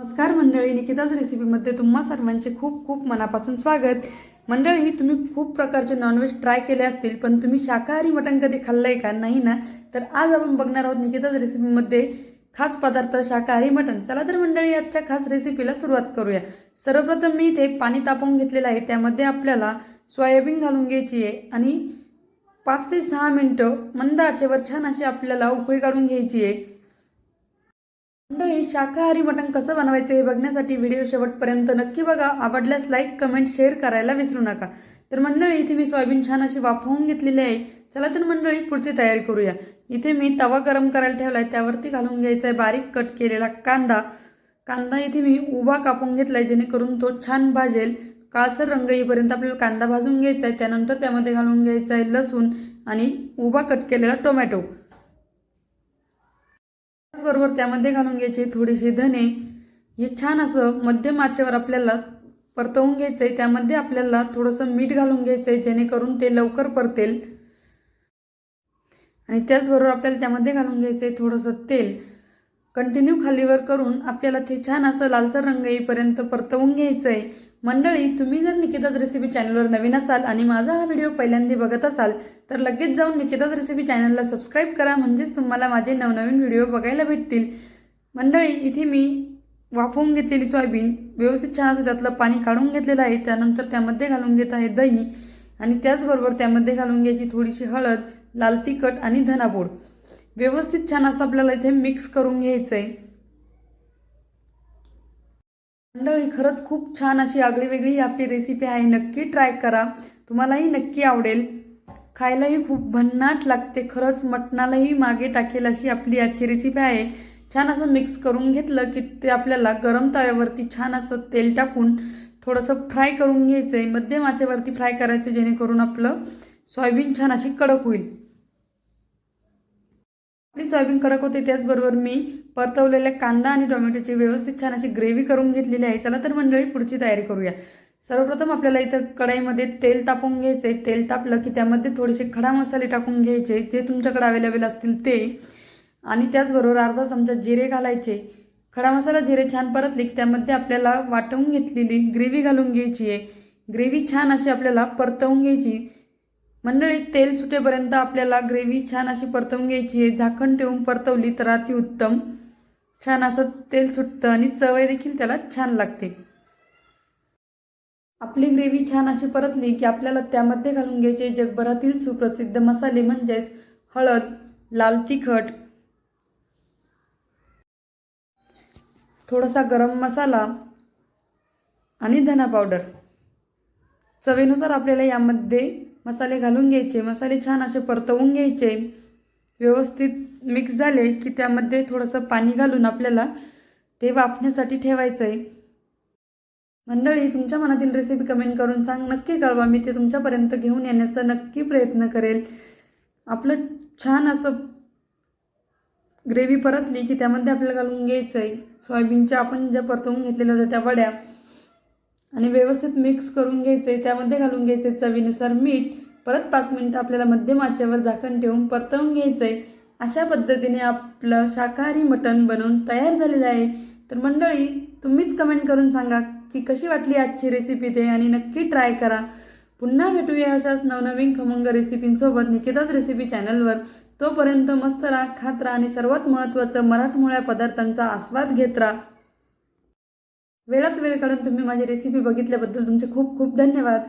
नमस्कार मंडळी निकिताज रेसिपीमध्ये तुम्हा सर्वांचे खूप खूप मनापासून स्वागत. मंडळी तुम्ही खूप प्रकारचे नॉनव्हेज ट्राय केले असतील पण तुम्ही शाकाहारी मटण कधी खाल्लंय का? नाही ना? तर आज आपण बघणार आहोत निकिताज रेसिपीमध्ये खास पदार्थ शाकाहारी मटण. चला तर मंडळी आजच्या खास रेसिपीला सुरुवात करूया. सर्वप्रथम मी इथे पाणी तापवून घेतलेलं आहे. त्यामध्ये आपल्याला सोयाबीन घालून घ्यायची आहे आणि पाच ते सहा मिनटं मंद आचेवर छान अशी आपल्याला उकळी काढून घ्यायची आहे. मंडळी शाकाहारी मटण कसं बनवायचं हे बघण्यासाठी व्हिडिओ शेवटपर्यंत नक्की बघा. आवडल्यास लाईक कमेंट शेअर करायला विसरू नका. तर मंडळी इथे मी सोयाबीन छान अशी वाफवून घेतलेली आहे. चला तर मंडळी पुढची तयारी करूया. इथे मी तवा गरम करायला ठेवला आहे त्यावरती घालून घ्यायचा आहे बारीक कट केलेला कांदा. कांदा इथे मी उभा कापून घेतला आहे जेणेकरून तो छान भाजेल. काळसर रंग येईपर्यंत आपल्याला कांदा भाजून घ्यायचा आहे त्यानंतर त्यामध्ये घालून घ्यायचा आहे लसूण आणि उभा कट केलेला टोमॅटो. त्याचबरोबर त्यामध्ये घालून घ्यायचे थोडेसे धने. हे छान असं मध्यम आचेवर आपल्याला परतवून घ्यायचं आहे त्यामध्ये आपल्याला थोडंसं मीठ घालून घ्यायचं आहे जेणेकरून ते लवकर परतेल. आणि त्याचबरोबर आपल्याला त्यामध्ये घालून घ्यायचं आहे थोडंसं तेल. कंटिन्यू खालीवर करून आपल्याला ते छान असं लालसर रंग येईपर्यंत परतवून घ्यायचं आहे मंडळी तुम्ही जर निकिताज रेसिपी चॅनलवर नवीन असाल आणि माझा हा व्हिडिओ पहिल्यांदा बघत असाल तर लगेच जाऊन निकिताज रेसिपी चॅनलला सबस्क्राईब करा. म्हणजेच तुम्हाला माझे नवनवीन व्हिडिओ बघायला भेटतील. मंडळी इथे मी वाफवून घेतलेली सोयाबीन व्यवस्थित छान असं त्यातलं पाणी काढून घेतलेलं आहे. त्यानंतर त्यामध्ये घालून घेत आहे दही आणि त्याचबरोबर त्यामध्ये घालून घ्यायची थोडीशी हळद लाल तिखट आणि धनापूड. व्यवस्थित छान असं आपल्याला इथे मिक्स करून घ्यायचं आहे मंडळी खरंच खूप छान अशी आगळी वेगळी आपली रेसिपी आहे. नक्की ट्राय करा. तुम्हालाही नक्की आवडेल. खायलाही खूप भन्नाट लागते. खरंच मटणालाही मागे टाकेल अशी आपली आजची रेसिपी आहे. छान असं मिक्स करून घेतलं की ते आपल्याला गरम तव्यावरती छान असं तेल टाकून थोडंसं फ्राय करून घ्यायचं आहे मध्यम आचेवरती फ्राय करायचं जेणेकरून आपलं सोयाबीन छान अशी कडक होईल. आपली सोयाबीन कडक होते त्याचबरोबर मी परतवलेल्या कांदा आणि टोमॅटोची व्यवस्थित छान अशी ग्रेव्ही करून घेतलेली आहे. चला तर मंडळी पुढची तयारी करूया. सर्वप्रथम आपल्याला इथं कढाईमध्ये तेल तापवून घ्यायचं आहे तेल तापलं की त्यामध्ये थोडेसे खडा मसाले टाकून घ्यायचे. जे तुमच्याकडे अवेलेबल असतील ते. आणि त्याचबरोबर अर्धा चमचा जिरे घालायचे. खडा मसाला जिरे छान परतले की त्यामध्ये आपल्याला वाटवून घेतलेली ग्रेव्ही घालून घ्यायची आहे. ग्रेव्ही छान अशी आपल्याला परतवून घ्यायची. मंडळी तेल सुटेपर्यंत आपल्याला ग्रेव्ही छान अशी परतवून घ्यायची आहे. झाकण ठेवून परतवली तर अतिउत्तम छान असं तेल सुटतं आणि चवय देखील त्याला छान लागते. आपली ग्रेव्ही छान अशी परतली की आपल्याला त्यामध्ये घालून घ्यायचे जगभरातील सुप्रसिद्ध मसाले म्हणजेच हळद लाल तिखट. थोडासा गरम मसाला आणि धना पावडर. चवीनुसार आपल्याला यामध्ये मसाले घालून घ्यायचे मसाले छान असे परतवून घ्यायचे. व्यवस्थित मिक्स झाले की त्यामध्ये थोडंसं पाणी घालून आपल्याला ते वाफण्यासाठी ठेवायचं आहे मंडळी तुमच्या मनातील रेसिपी कमेंट करून सांग. नक्की कळवा. मी ते तुमच्यापर्यंत घेऊन येण्याचा नक्की प्रयत्न करेल. आपलं छान असं ग्रेव्ही परतली की त्यामध्ये आपल्याला घालून घ्यायचं आहे सोयाबीनच्या आपण ज्या परतवून घेतलेल्या होत्या त्या वड्या आणि व्यवस्थित मिक्स करून घ्यायचे त्यामध्ये घालून घ्यायचे चवीनुसार मीठ. परत पाच मिनटं आपल्याला मध्यम आचेवर झाकण ठेवून परतवून घ्यायचं आहे अशा पद्धतीने आपलं शाकाहारी मटण बनवून तयार झालेलं आहे. तर मंडळी तुम्हीच कमेंट करून सांगा की कशी वाटली आजची रेसिपी ते आणि नक्की ट्राय करा. पुन्हा भेटूया अशाच नवनवीन खमंग रेसिपींसोबत निकिताच रेसिपी चॅनलवर तोपर्यंत मस्त राहा खात राहा आणि सर्वात महत्त्वाचं मराठमोळ्या पदार्थांचा आस्वाद घेत राहा. वेळात वेळ काढून तुम्ही माझी रेसिपी बघितल्याबद्दल तुमचे खूप खूप धन्यवाद.